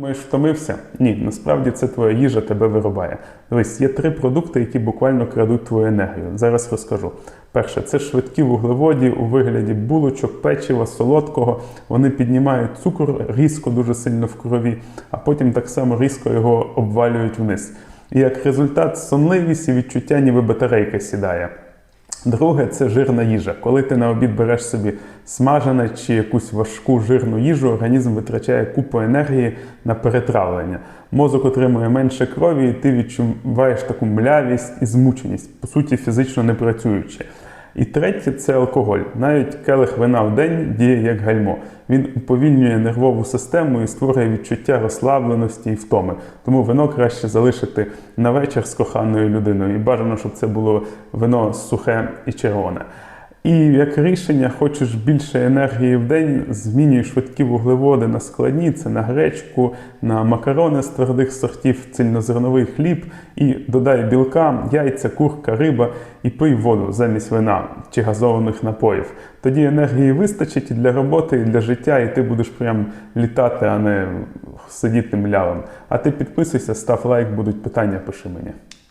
Думаєш, втомився? Ні, насправді це твоя їжа тебе вирубає. Дивись, є три продукти, які буквально крадуть твою енергію. Зараз розкажу. Перше, це швидкі вуглеводі у вигляді булочок, печива, солодкого. Вони піднімають цукор різко дуже сильно в крові, а потім так само різко його обвалюють вниз. І як результат сонливість і відчуття, ніби батарейка сідає. Друге це жирна їжа. Коли ти на обід береш собі смажене чи якусь важку жирну їжу, організм витрачає купу енергії на перетравлення. Мозок отримує менше крові, і ти відчуваєш таку млявість і змученість, по суті, фізично не працюючи. І третє це алкоголь. Навіть келих вина в день діє як гальмо. Він уповільнює нервову систему і створює відчуття розслабленості і втоми. Тому вино краще залишити на вечір з коханою людиною. І бажано, щоб це було вино сухе і червоне. І як рішення, хочеш більше енергії в день, змінюй швидкі вуглеводи на складні, це на гречку, на макарони з твердих сортів, цільнозерновий хліб, і додай білка, яйця, курка, риба і пий воду замість вина чи газованих напоїв. Тоді енергії вистачить і для роботи, і для життя, і ти будеш прям літати, а не сидіти млявим. А ти підписуйся, став лайк, будуть питання, пиши мені.